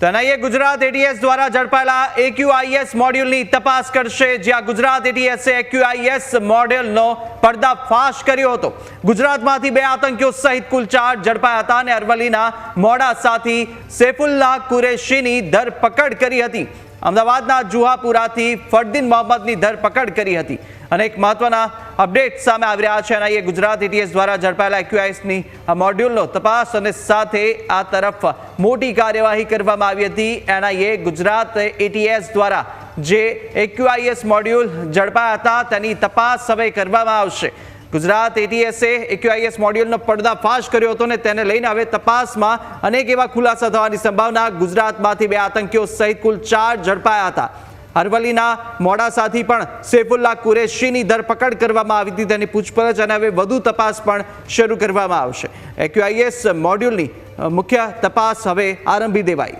તો ગુજરાત એટીએસ દ્વારા ઝડપાયેલા એક્યુઆઈએસ મોડ્યુલની તપાસ કરશે. જ્યાં ગુજરાત એટીએસે એક્યુઆઈએસ મોડ્યુલનો પર્દાફાશ કર્યો હતો. ગુજરાતમાંથી બે આતંકીઓ સહિત કુલ ચાર ઝડપાયા હતા અને અરવલ્લીના મોડાસાથી સૈફુલ્લાહ કુરેશીની ધરપકડ કરી હતી. અમદાવાદના જુહાપુરાથી ફરદીન મોહમ્મદની ધરપકડ કરી હતી અને એક મહત્વના અપડેટ સામે આવી રહ્યા છે. એનઆઈએ ગુજરાત એટીએસ દ્વારા ઝડપાયેલા એક્યુઆઈસની મોડ્યુલનો તપાસ અને સાથે આ તરફ મોટી કાર્યવાહી કરવામાં આવી હતી. એનઆઈએ ગુજરાત એટીએસ દ્વારા જે એક્યુઆઈએસ મોડ્યુલ ઝડપાયા હતા તેની તપાસ હવે કરવામાં આવશે. ગુજરાત એટીએસએ એક્યુઆઈએસ મોડ્યુલનો પડદાફાશ કર્યો હતો ને તેને લઈને હવે તપાસમાં અનેક એવા ખુલાસા થવાની સંભાવના ગુજરાતમાંથી બે આતંકીઓ સહિત કુલ ચાર ઝડપાયા હતા. અરવલ્લીના મોડાસાથી પણ સેફુલ્લા કુરેશીની ધરપકડ કરવામાં આવી હતી તેની પૂછપરછ અને હવે વધુ તપાસ પણ શરૂ કરવામાં આવશે. એક્યુઆઈએસ મોડ્યુલની મુખ્ય તપાસ હવે આરંભી દેવાઈ.